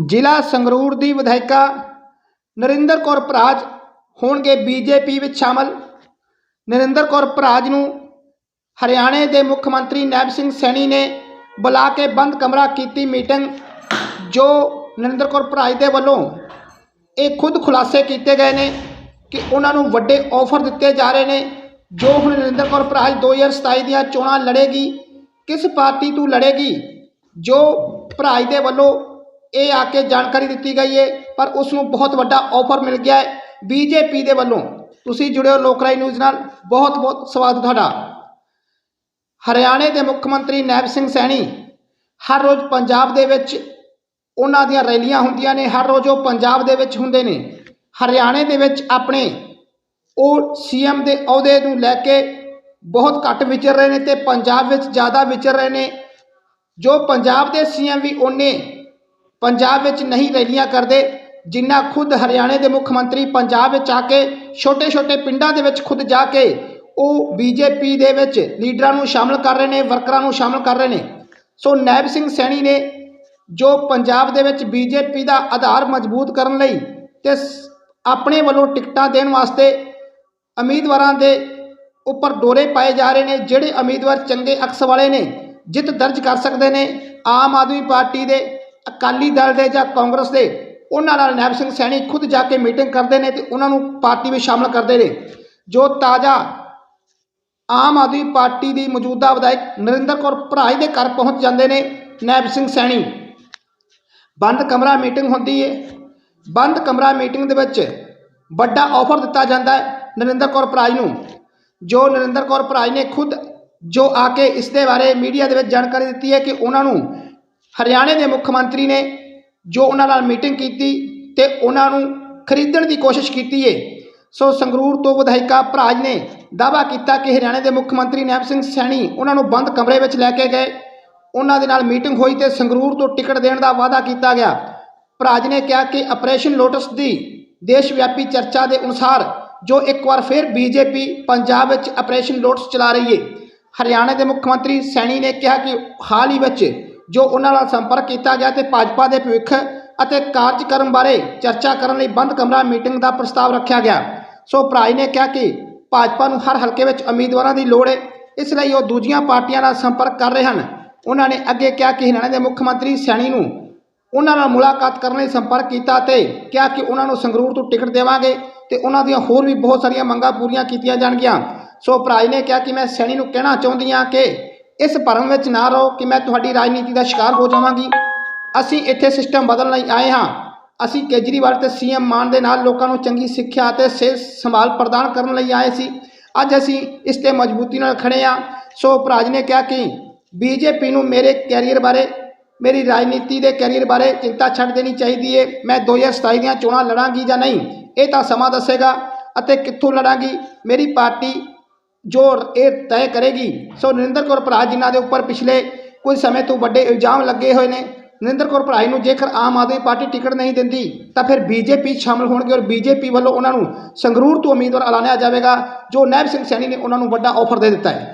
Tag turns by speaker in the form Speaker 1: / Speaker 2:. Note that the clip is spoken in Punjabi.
Speaker 1: ਜ਼ਿਲ੍ਹਾ ਸੰਗਰੂਰ ਦੀ ਵਿਧਾਇਕਾ ਨਰਿੰਦਰ ਕੌਰ ਭਰਾਜ ਹੋਣਗੇ ਬੀਜੇਪੀ ਵਿੱਚ ਸ਼ਾਮਲ। ਨਰਿੰਦਰ ਕੌਰ ਭਰਾਜ ਨੂੰ ਹਰਿਆਣੇ ਦੇ ਮੁੱਖ ਮੰਤਰੀ ਨੈਬ ਸਿੰਘ ਸੈਣੀ ਨੇ ਬੁਲਾ ਕੇ ਬੰਦ ਕਮਰਾ ਕੀਤੀ ਮੀਟਿੰਗ, ਜੋ ਨਰਿੰਦਰ ਕੌਰ ਭਰਾਜ ਦੇ ਵੱਲੋਂ ਇਹ ਖੁਦ ਖੁਲਾਸੇ ਕੀਤੇ ਗਏ ਨੇ ਕਿ ਉਹਨਾਂ ਨੂੰ ਵੱਡੇ ਆਫਰ ਦਿੱਤੇ ਜਾ ਰਹੇ ਨੇ, ਜੋ ਹੁਣ ਨਰਿੰਦਰ ਕੌਰ ਭਰਾਜ 2027 ਦੀਆਂ ਚੋਣਾਂ ਲੜੇਗੀ, ਕਿਸ ਪਾਰਟੀ ਤੋਂ ਲੜੇਗੀ, ਜੋ ਭਰਾਜ ਦੇ ਵੱਲੋਂ ਇਹ ਆ ਕੇ ਜਾਣਕਾਰੀ ਦਿੱਤੀ ਗਈ ਹੈ, ਪਰ ਉਸ ਨੂੰ ਬਹੁਤ ਵੱਡਾ ਆਫਰ ਮਿਲ ਗਿਆ ਹੈ ਬੀਜੇਪੀ ਦੇ ਵੱਲੋਂ। ਤੁਸੀਂ ਜੁੜਿਓ ਲੋਕਰਾਈ ਨਿਊਜ਼ ਨਾਲ, ਬਹੁਤ ਬਹੁਤ ਸਵਾਗਤ ਤੁਹਾਡਾ। ਹਰਿਆਣੇ ਦੇ ਮੁੱਖ ਮੰਤਰੀ ਨੈਬ ਸਿੰਘ ਸੈਣੀ, ਹਰ ਰੋਜ਼ ਪੰਜਾਬ ਦੇ ਵਿੱਚ ਉਹਨਾਂ ਦੀਆਂ ਰੈਲੀਆਂ ਹੁੰਦੀਆਂ ਨੇ, ਹਰ ਰੋਜ਼ ਉਹ ਪੰਜਾਬ ਦੇ ਵਿੱਚ ਹੁੰਦੇ ਨੇ। ਹਰਿਆਣੇ ਦੇ ਵਿੱਚ ਆਪਣੇ ਉਹ ਸੀਐਮ ਦੇ ਅਹੁਦੇ ਨੂੰ ਲੈ ਕੇ ਬਹੁਤ ਘੱਟ ਵਿਚਰ ਰਹੇ ਨੇ ਤੇ ਪੰਜਾਬ ਵਿੱਚ ਜ਼ਿਆਦਾ ਵਿਚਰ ਰਹੇ ਨੇ। ਜੋ ਪੰਜਾਬ ਦੇ ਸੀਐਮ ਵੀ ਉਹਨੇ ਪੰਜਾਬ ਵਿੱਚ ਨਹੀਂ ਰੈਲੀਆਂ ਕਰਦੇ, ਜਿੰਨਾ ਖੁਦ ਹਰਿਆਣੇ ਦੇ ਮੁੱਖ ਮੰਤਰੀ ਪੰਜਾਬ ਵਿੱਚ ਆ ਕੇ, ਛੋਟੇ-ਛੋਟੇ ਪਿੰਡਾਂ ਦੇ ਵਿੱਚ ਖੁਦ ਜਾ ਕੇ, ਉਹ ਬੀਜੇਪੀ ਦੇ ਵਿੱਚ ਲੀਡਰਾਂ ਨੂੰ ਸ਼ਾਮਲ ਕਰ ਰਹੇ ਨੇ, ਵਰਕਰਾਂ ਨੂੰ ਸ਼ਾਮਲ ਕਰ ਰਹੇ ਨੇ। ਸੋ ਨੈਬ ਸਿੰਘ ਸੈਣੀ ਨੇ, ਜੋ ਪੰਜਾਬ ਦੇ ਵਿੱਚ ਬੀਜੇਪੀ ਦਾ ਆਧਾਰ ਮਜ਼ਬੂਤ ਕਰਨ ਲਈ ਤੇ ਸ- ਆਪਣੇ ਵੱਲੋਂ ਟਿਕਟਾਂ ਦੇਣ ਵਾਸਤੇ ਉਮੀਦਵਾਰਾਂ ਦੇ ਉੱਪਰ ਡੋਰੇ ਪਾਏ ਜਾ ਰਹੇ ਨੇ, ਜਿਹੜੇ ਉਮੀਦਵਾਰ ਚੰਗੇ ਅਕਸ ਵਾਲੇ ਨੇ, ਜਿੱਤ ਦਰਜ ਕਰ ਸਕਦੇ ਨੇ। ਆਮ ਆਦਮੀ ਪਾਰਟੀ ਦੇ ਅਕਾਲੀ ਦਲ ਦੇ ਜਾਂ ਕਾਂਗਰਸ ਦੇ, ਉਹਨਾਂ ਨਾਲ ਨੈਬ ਸਿੰਘ ਸੈਣੀ ਖੁਦ ਜਾ ਕੇ ਮੀਟਿੰਗ ਕਰਦੇ ਨੇ ਤੇ ਉਹਨਾਂ ਨੂੰ ਪਾਰਟੀ ਵਿੱਚ ਸ਼ਾਮਲ ਕਰਦੇ ਨੇ। ਜੋ ਤਾਜ਼ਾ ਆਮ ਆਦਮੀ ਪਾਰਟੀ ਦੀ ਮੌਜੂਦਾ ਵਿਧਾਇਕ ਨਰਿੰਦਰ ਕੌਰ ਭਰਾਜ ਦੇ ਘਰ ਪਹੁੰਚ ਜਾਂਦੇ ਨੇ ਨੈਬ ਸਿੰਘ ਸੈਣੀ। ਬੰਦ ਕਮਰਾ ਮੀਟਿੰਗ ਹੁੰਦੀ ਹੈ ਬੰਦ ਕਮਰਾ ਮੀਟਿੰਗ ਦੇ ਵਿੱਚ ਵੱਡਾ ਆਫਰ ਦਿੱਤਾ ਜਾਂਦਾ ਹੈ ਨਰਿੰਦਰ ਕੌਰ ਭਰਾਜ ਨੂੰ। ਜੋ ਨਰਿੰਦਰ ਕੌਰ ਭਰਾਜ ਨੇ ਖੁਦ ਜੋ ਆ ਕੇ ਇਸ ਦੇ ਬਾਰੇ ਮੀਡੀਆ ਦੇ ਵਿੱਚ ਜਾਣਕਾਰੀ ਦਿੱਤੀ ਹੈ ਕਿ ਉਹਨਾਂ ਨੂੰ ਹਰਿਆਣੇ ਦੇ ਮੁੱਖ ਮੰਤਰੀ ਨੇ ਜੋ ਉਹਨਾਂ ਨਾਲ ਮੀਟਿੰਗ ਕੀਤੀ ਤੇ ਉਹਨਾਂ ਨੂੰ ਖਰੀਦਣ ਦੀ ਕੋਸ਼ਿਸ਼ ਕੀਤੀ ਹੈ ਸੋ ਸੰਗਰੂਰ ਤੋਂ ਵਿਧਾਇਕਾ ਭਰਾਜ ਨੇ ਦਾਅਵਾ ਕੀਤਾ ਕਿ ਹਰਿਆਣੇ ਦੇ ਮੁੱਖ ਮੰਤਰੀ ਨੈਬ ਸਿੰਘ ਸੈਣੀ ਉਹਨਾਂ ਨੂੰ ਬੰਦ ਕਮਰੇ ਵਿੱਚ ਲੈ ਕੇ ਗਏ। ਉਹਨਾਂ ਦੇ ਨਾਲ ਮੀਟਿੰਗ ਹੋਈ ਤੇ ਸੰਗਰੂਰ ਤੋਂ ਟਿਕਟ ਦੇਣ ਦਾ ਵਾਅਦਾ ਕੀਤਾ ਗਿਆ। ਭਰਾਜ ਨੇ ਕਿਹਾ ਕਿ ਆਪਰੇਸ਼ਨ ਲੋਟਸ ਦੀ ਦੇਸ਼ ਵਿਆਪੀ ਚਰਚਾ ਦੇ ਅਨੁਸਾਰ ਜੋ ਇੱਕ ਵਾਰ ਫਿਰ ਬੀਜੇਪੀ ਪੰਜਾਬ ਵਿੱਚ ਆਪਰੇਸ਼ਨ ਲੋਟਸ ਚਲਾ ਰਹੀ ਹੈ ਹਰਿਆਣਾ ਦੇ ਮੁੱਖ ਮੰਤਰੀ ਸੈਣੀ ਨੇ ਕਿਹਾ ਕਿ ਹਾਲ ਹੀ ਵਿੱਚ ਜੋ ਉਹਨਾਂ ਨਾਲ ਸੰਪਰਕ ਕੀਤਾ ਗਿਆ ਤੇ ਭਾਜਪਾ ਦੇ ਭਵਿੱਖ ਅਤੇ ਕਾਰਜਕਰਮ ਬਾਰੇ ਚਰਚਾ ਕਰਨ ਲਈ ਬੰਦ ਕਮਰਾ ਮੀਟਿੰਗ ਦਾ ਪ੍ਰਸਤਾਵ ਰੱਖਿਆ ਗਿਆ। ਸੋ ਭਰਾਜ ਨੇ ਕਿਹਾ ਕਿ ਭਾਜਪਾ ਨੂੰ ਹਰ ਹਲਕੇ ਵਿੱਚ ਉਮੀਦਵਾਰਾਂ ਦੀ ਲੋੜ ਹੈ ਇਸ ਲਈ ਉਹ ਦੂਜੀਆਂ ਪਾਰਟੀਆਂ ਨਾਲ ਸੰਪਰਕ ਕਰ ਰਹੇ ਹਨ। ਉਹਨਾਂ ਨੇ ਅੱਗੇ ਕਿਹਾ ਕਿ ਹਰਿਆਣਾ ਦੇ ਮੁੱਖ ਮੰਤਰੀ ਸੈਣੀ ਨੂੰ ਉਹਨਾਂ ਨਾਲ ਮੁਲਾਕਾਤ ਕਰਨ ਲਈ ਸੰਪਰਕ ਕੀਤਾ ਤੇ ਕਿਹਾ ਕਿ ਉਹਨਾਂ ਨੂੰ ਸੰਗਰੂਰ ਤੋਂ ਟਿਕਟ ਦੇਵਾਂਗੇ ਤੇ ਉਹਨਾਂ ਦੀਆਂ ਹੋਰ ਵੀ ਬਹੁਤ ਸਾਰੀਆਂ ਮੰਗਾਂ ਪੂਰੀਆਂ ਕੀਤੀਆਂ ਜਾਣਗੀਆਂ। ਸੋ ਭਰਾਜ ਨੇ ਕਿਹਾ ਕਿ ਮੈਂ ਸੈਣੀ ਨੂੰ ਕਹਿਣਾ ਚਾਹੁੰਦੀ ਹਾਂ ਕਿ ਇਸ ਭਰਮ ਵਿੱਚ ਨਾ ਰਹੋ ਕਿ ਮੈਂ ਤੁਹਾਡੀ ਰਾਜਨੀਤੀ ਦਾ ਸ਼ਿਕਾਰ ਹੋ ਜਾਵਾਂਗੀ। ਅਸੀਂ ਇੱਥੇ ਸਿਸਟਮ ਬਦਲਣ ਲਈ ਆਏ ਹਾਂ। ਅਸੀਂ ਕੇਜਰੀਵਾਲ ਤੇ ਸੀਐਮ ਮਾਨ ਦੇ ਨਾਲ ਲੋਕਾਂ ਨੂੰ ਚੰਗੀ ਸਿੱਖਿਆ ਅਤੇ ਸਿਹਤ ਸੰਭਾਲ ਪ੍ਰਦਾਨ ਕਰਨ ਲਈ ਆਏ ਸੀ। ਅੱਜ ਅਸੀਂ ਇਸ ਤੇ ਮਜ਼ਬੂਤੀ ਨਾਲ ਖੜੇ ਹਾਂ। ਸੋ ਭਰਾਜ ਨੇ ਕਿਹਾ ਕਿ ਬੀਜੇਪੀ ਨੂੰ ਮੇਰੇ ਕੈਰੀਅਰ ਬਾਰੇ, ਮੇਰੀ ਰਾਜਨੀਤੀ ਦੇ ਕੈਰੀਅਰ ਬਾਰੇ ਚਿੰਤਾ ਛੱਡ ਦੇਣੀ ਚਾਹੀਦੀ ਹੈ ਮੈਂ 2027 ਦੀਆਂ ਚੋਣਾਂ ਲੜਾਂਗੀ ਜਾਂ ਨਹੀਂ, ਇਹ ਤਾਂ ਸਮਾਂ ਦੱਸੇਗਾ। ਅਤੇ ਕਿੱਥੋਂ ਲੜਾਂਗੀ? ਮੇਰੀ ਪਾਰਟੀ ਜੋ ਇਹ ਤੈਅ ਕਰੇਗੀ, ਸੋ ਨਰਿੰਦਰ ਕੌਰ ਭਰਾ ਜਿਨ੍ਹਾਂ ਦੇ ਉੱਪਰ ਪਿਛਲੇ ਕੁਝ ਸਮੇਂ ਤੋਂ ਵੱਡੇ ਇਲਜ਼ਾਮ ਲੱਗੇ ਹੋਏ ਨੇ, ਨਰਿੰਦਰ ਕੌਰ ਭਰਾਈ ਨੂੰ ਜੇਕਰ ਆਮ ਆਦਮੀ ਪਾਰਟੀ ਟਿਕਟ ਨਹੀਂ ਦਿੰਦੀ, ਤਾਂ ਫਿਰ ਬੀਜੇਪੀ ਸ਼ਾਮਲ ਹੋਣਗੇ ਔਰ ਬੀਜੇਪੀ ਵੱਲੋਂ ਉਹਨਾਂ ਨੂੰ ਸੰਗਰੂਰ ਤੋਂ ਉਮੀਦਵਾਰ ਐਲਾਨਿਆ ਜਾਵੇਗਾ, ਜੋ ਨੈਬ ਸਿੰਘ ਸੈਣੀ ਨੇ ਉਹਨਾਂ ਨੂੰ ਵੱਡਾ ਆਫਰ ਦੇ ਦਿੱਤਾ ਹੈ।